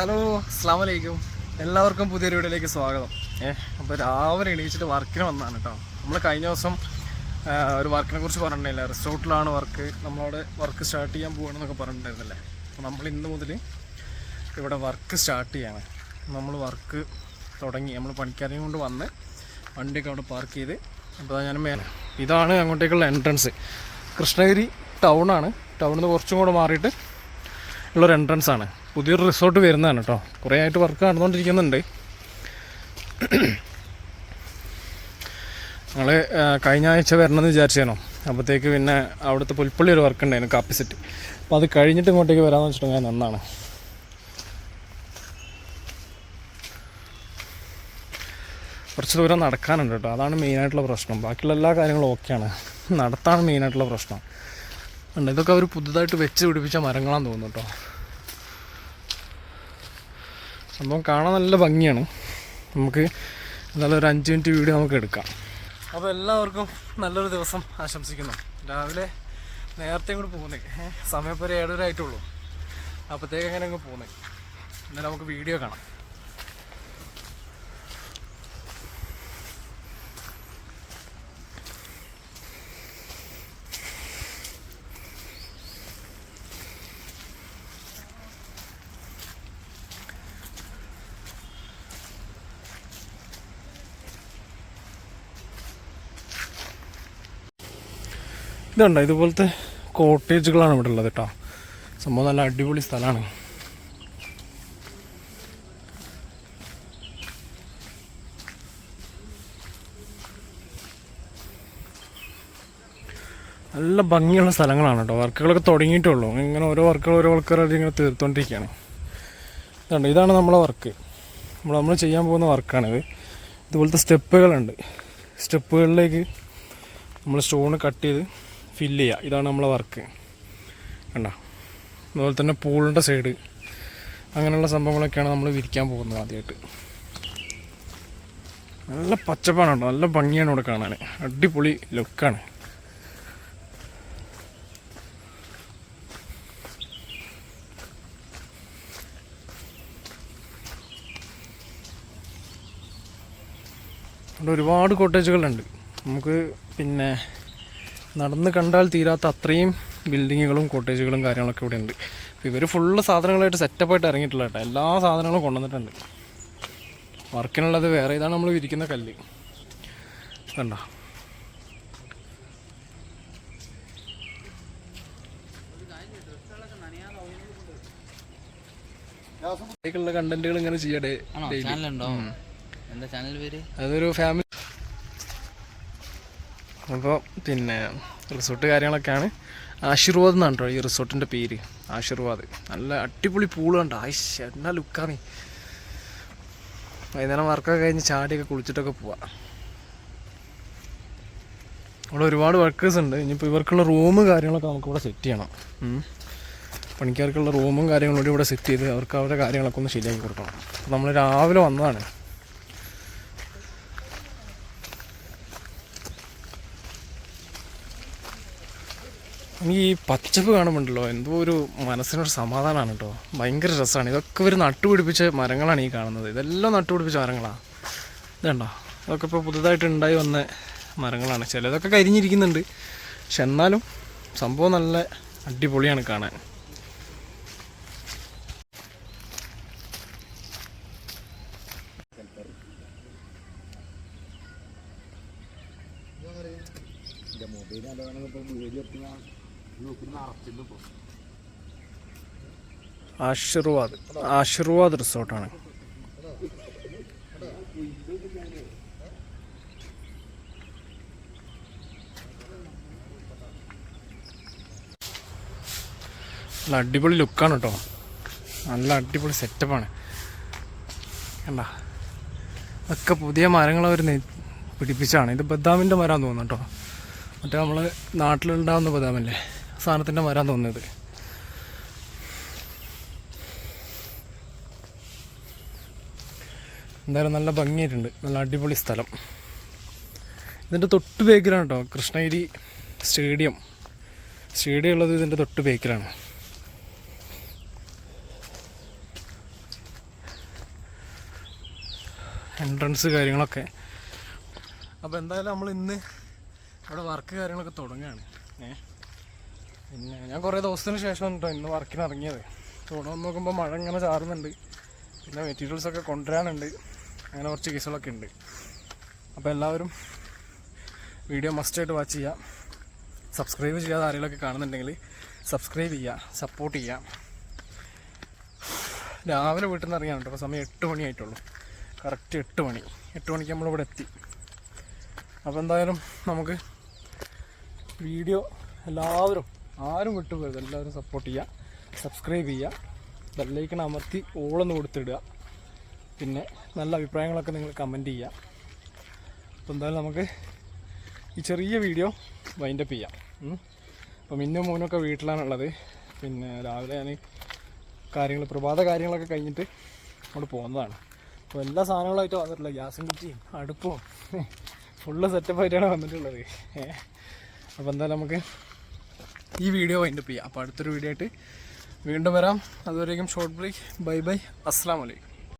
Hello അസ്സാം വലൈക്കും എല്ലാവർക്കും പുതിയൊരു വീഡിയോയിലേക്ക് സ്വാഗതം. ഏഹ് അപ്പോൾ രാവിലെ എണീച്ചിട്ട് വർക്കിന് വന്നതാണ് കേട്ടോ നമ്മൾ കഴിഞ്ഞ ദിവസം ഒരു വർക്കിനെ കുറിച്ച് പറഞ്ഞിട്ടുണ്ടായില്ല. റിസോർട്ടിലാണ് വർക്ക്. നമ്മളവിടെ വർക്ക് സ്റ്റാർട്ട് ചെയ്യാൻ പോകണമെന്നൊക്കെ പറഞ്ഞിട്ടുണ്ടായിരുന്നില്ലേ? അപ്പോൾ നമ്മൾ ഇന്ന് മുതൽ ഇവിടെ വർക്ക് സ്റ്റാർട്ട് ചെയ്യാണ്. നമ്മൾ വർക്ക് തുടങ്ങി. നമ്മൾ പണിക്കാരെയും കൊണ്ട് വന്ന് വണ്ടിയൊക്കെ അവിടെ പാർക്ക് ചെയ്ത് അപ്പോൾ ഞാൻ മേലെ ഇതാണ് അങ്ങോട്ടേക്കുള്ള എൻട്രൻസ് കൃഷ്ണഗിരി ടൗണാണ് ടൗണിൽ നിന്ന് കുറച്ചും കൂടെ മാറിയിട്ട് ഉള്ളൊരു എൻട്രൻസ് ആണ്. പുതിയൊരു റിസോർട്ട് വരുന്നതാണ് കേട്ടോ കുറേ ആയിട്ട് വർക്ക് നടന്നുകൊണ്ടിരിക്കുന്നുണ്ട് ഞങ്ങൾ കഴിഞ്ഞ ആഴ്ച വരണമെന്ന് വിചാരിച്ചേനോ. അപ്പോഴത്തേക്ക് പിന്നെ അവിടുത്തെ പുൽപ്പള്ളി ഒരു വർക്ക് ഉണ്ടായിരുന്നു കാപ്പിസെറ്റ് അപ്പോൾ അത് കഴിഞ്ഞിട്ട് ഇങ്ങോട്ടേക്ക് വരാമെന്ന് വെച്ചിട്ടുണ്ടെങ്കിൽ നന്നാണ്. കുറച്ച് ദൂരം നടക്കാനുണ്ട് കേട്ടോ അതാണ് മെയിനായിട്ടുള്ള പ്രശ്നം. ബാക്കിയുള്ള എല്ലാ കാര്യങ്ങളും ഓക്കെയാണ് നടത്താണ് മെയിനായിട്ടുള്ള പ്രശ്നം. ഉണ്ട് ഇതൊക്കെ അവർ പുതുതായിട്ട് വെച്ച് പിടിപ്പിച്ച മരങ്ങളാന്ന് തോന്നുന്നു കേട്ടോ സംഭവം കാണാൻ നല്ല ഭംഗിയാണ്. നമുക്ക് എന്നാലും ഒരു അഞ്ച് മിനിറ്റ് വീഡിയോ നമുക്ക് എടുക്കാം. അപ്പോൾ എല്ലാവർക്കും നല്ലൊരു ദിവസം ആശംസിക്കുന്നു. രാവിലെ നേരത്തെ കൂടി പോകുന്നേ സമയം ഒരു ഏഴര ആയിട്ടുള്ളൂ അപ്പോഴത്തേക്ക് അങ്ങനെ അങ്ങ് പോകുന്നേ എന്നാലും നമുക്ക് വീഡിയോ കാണാം. ഇതുണ്ടോ? ഇതുപോലത്തെ കോട്ടേജുകളാണ് ഇവിടെ ഉള്ളത് കേട്ടോ സംഭവം നല്ല അടിപൊളി സ്ഥലമാണ്. നല്ല ഭംഗിയുള്ള സ്ഥലങ്ങളാണ് കേട്ടോ വർക്കുകളൊക്കെ തുടങ്ങിയിട്ടുള്ളൂ ഇങ്ങനെ ഓരോ വർക്കുകൾ ഓരോ ആൾക്കാരായിട്ട് ഇങ്ങനെ തീർത്തുകൊണ്ടിരിക്കുകയാണ് ഇതുണ്ട്. ഇതാണ് നമ്മളെ വർക്ക്. നമ്മൾ നമ്മൾ ചെയ്യാൻ പോകുന്ന വർക്കാണിത്. ഇതുപോലത്തെ സ്റ്റെപ്പുകളുണ്ട്. സ്റ്റെപ്പുകളിലേക്ക് നമ്മൾ സ്റ്റോൺ കട്ട് ചെയ്ത് ഫില്ല് ചെയ്യുക ഇതാണ് നമ്മളെ വർക്ക് കണ്ട? അതുപോലെ തന്നെ പൂളിന്റെ സൈഡ് അങ്ങനെയുള്ള സംഭവങ്ങളൊക്കെയാണ് നമ്മൾ വിരിക്കാൻ പോകുന്നത് ആദ്യമായിട്ട്. നല്ല പച്ചപ്പാണ് കേട്ടോ നല്ല ഭംഗിയാണ് ഇവിടെ കാണാൻ. അടിപൊളി ലുക്കാണ് ഇവിടെ ഒരുപാട് കോട്ടേജുകളുണ്ട് നമുക്ക് പിന്നെ നടന്ന് കണ്ടാൽ തീരാത്ത അത്രയും ബിൽഡിങ്ങുകളും കോട്ടേജുകളും കാര്യങ്ങളൊക്കെ ഇവിടെ ഉണ്ട് അപ്പോൾ ഇവർ ഫുള്ള് സാധനങ്ങളായിട്ട് സെറ്റപ്പായിട്ട് ഇറങ്ങിയിട്ടില്ല കേട്ടോ. എല്ലാ സാധനങ്ങളും കൊണ്ടുവന്നിട്ടുണ്ട്. വർക്കിനുള്ളത് വേറെ ഇതാണ് നമ്മൾ വിരിക്കുന്ന കല്ല്. കണ്ട? ുള്ള കണ്ടന്റുകൾ ഇങ്ങനെ ചെയ്യടേ ആണോ? ചാനലുണ്ടോ എന്താ ചാനൽ പേര്? അതൊരു ഫാമിലി അപ്പോൾ പിന്നെ റിസോർട്ട് കാര്യങ്ങളൊക്കെയാണ്. ആശീർവാദ് എന്നാണ് കേട്ടോ ഈ റിസോർട്ടിന്റെ പേര്. ആശീർവാദ്. നല്ല അടിപൊളി പൂൾ കണ്ടോ? ആയിഷ് എന്നാ ലുക്കാണ് വൈകുന്നേരം വർക്കൊക്കെ കഴിഞ്ഞ് ചാടിയൊക്കെ കുളിച്ചിട്ടൊക്കെ പോവാം. ഇവിടെ ഒരുപാട് വർക്കേഴ്സ് ഉണ്ട്. ഇനിയിപ്പോൾ ഇവർക്കുള്ള റൂമ് കാര്യങ്ങളൊക്കെ നമുക്ക് ഇവിടെ സെറ്റ് ചെയ്യണം. പണിക്കാർക്കുള്ള റൂമും കാര്യങ്ങളും കൂടി ഇവിടെ സെറ്റ് ചെയ്ത് അവർക്ക് അവരുടെ കാര്യങ്ങളൊക്കെ ഒന്ന് ശരിയാക്കി കൊടുക്കണം. നമ്മൾ രാവിലെ വന്നതാണ്. ഈ പച്ചപ്പ് കാണുമ്പോണ്ടല്ലോ എന്തോ ഒരു മനസ്സിനൊരു സമാധാനമാണ് കേട്ടോ ഭയങ്കര രസമാണ് ഇതൊക്കെ ഒരു നട്ടുപിടിപ്പിച്ച മരങ്ങളാണ് ഈ കാണുന്നത്. ഇതെല്ലാം നട്ടുപിടിപ്പിച്ച മരങ്ങളാണ് ഇതുണ്ടോ ഇതൊക്കെ ഇപ്പോൾ പുതുതായിട്ട് ഉണ്ടായി വന്ന മരങ്ങളാണ്. ചിലതൊക്കെ കരിഞ്ഞിരിക്കുന്നുണ്ട്. പക്ഷെ എന്നാലും സംഭവം നല്ല അടിപൊളിയാണ് കാണാൻ. ആശീർവാദ് ആശീർവാദ് റിസോർട്ടാണ്. നല്ല അടിപൊളി ലുക്കാണ് കേട്ടോ നല്ല അടിപൊളി സെറ്റപ്പാണ്. കണ്ട? ഒക്കെ പുതിയ മരങ്ങൾ അവർ പിടിപ്പിച്ചാണ്. ഇത് ബദാമിന്റെ മരമാണെന്ന് തോന്നുന്നു കേട്ടോ മറ്റേ നമ്മൾ നാട്ടിലുണ്ടാവുന്ന ബദാമല്ലേ? സാധനത്തിന്റെ വരാൻ തോന്നിയത്. എന്തായാലും നല്ല ഭംഗിയായിട്ടുണ്ട്. നല്ല അടിപൊളി സ്ഥലം. ഇതിന്റെ തൊട്ട് ബേക്കിലാണ് കേട്ടോ കൃഷ്ണഗിരി സ്റ്റേഡിയം. സ്റ്റേഡിയം ഉള്ളത് ഇതിന്റെ തൊട്ട് ബേക്കിലാണ്. എൻട്രൻസ് കാര്യങ്ങളൊക്കെ. അപ്പോൾ എന്തായാലും നമ്മൾ ഇന്ന് ഇവിടെ വർക്ക് കാര്യങ്ങളൊക്കെ തുടങ്ങുകയാണ്. ഏ? പിന്നെ ഞാൻ കുറേ ദിവസത്തിന് ശേഷം കേട്ടോ ഇന്ന് വർക്കിന് ഇറങ്ങിയത് തുടർന്ന് നോക്കുമ്പോൾ മഴ ഇങ്ങനെ ചാറുന്നുണ്ട്. പിന്നെ മെറ്റീരിയൽസ് ഒക്കെ കൊണ്ടുവരാനുണ്ട്. അങ്ങനെ കുറച്ച് കേസുകളൊക്കെ ഉണ്ട്. അപ്പോൾ എല്ലാവരും വീഡിയോ മസ്റ്റായിട്ട് വാച്ച് ചെയ്യുക സബ്സ്ക്രൈബ് ചെയ്യാതെ ആരെങ്കിലുമൊക്കെ കാണുന്നുണ്ടെങ്കിൽ സബ്സ്ക്രൈബ് ചെയ്യുക സപ്പോർട്ട് ചെയ്യുക രാവിലെ വീട്ടിൽ നിന്ന് ഇറങ്ങിയാണ് അപ്പോൾ സമയം എട്ട് മണിയായിട്ടുള്ളൂ കറക്റ്റ് എട്ട് മണി. എട്ട് മണിക്ക് നമ്മളിവിടെ എത്തി. അപ്പോൾ എന്തായാലും നമുക്ക് വീഡിയോ എല്ലാവരും ആരും വിട്ടുപോയത് എല്ലാവരും സപ്പോർട്ട് ചെയ്യുക സബ്സ്ക്രൈബ് ചെയ്യുക ബെല്ലൈക്കൺ അമർത്തി ഓളൊന്ന് കൊടുത്തിടുക. പിന്നെ നല്ല അഭിപ്രായങ്ങളൊക്കെ നിങ്ങൾ കമന്റ് ചെയ്യുക അപ്പോൾ എന്തായാലും നമുക്ക് ഈ ചെറിയ വീഡിയോ വൈൻഡപ്പ് ചെയ്യാം. അപ്പോൾ മിന്നും മോനൊക്കെ വീട്ടിലാണുള്ളത് പിന്നെ രാവിലെ ഞാൻ കാര്യങ്ങൾ പ്രഭാത കാര്യങ്ങളൊക്കെ കഴിഞ്ഞിട്ട് അങ്ങോട്ട് പോകുന്നതാണ്. അപ്പോൾ എല്ലാ സാധനങ്ങളായിട്ട് വന്നിട്ടില്ല. ഗ്യാസും കുറ്റിയും അടുപ്പും ഫുള്ള് സെറ്റപ്പ് ആയിട്ടാണ് വന്നിട്ടുള്ളത്. അപ്പോൾ എന്തായാലും നമുക്ക് ഈ വീഡിയോ വൈൻഡപ്പ് ചെയ്യാം. അപ്പോൾ അടുത്തൊരു വീഡിയോ ആയിട്ട് വീണ്ടും വരാം. അതുവരേക്കും ഷോർട്ട് ബ്രേക്ക് ബൈ ബൈ അസ്സാം വലൈക്കും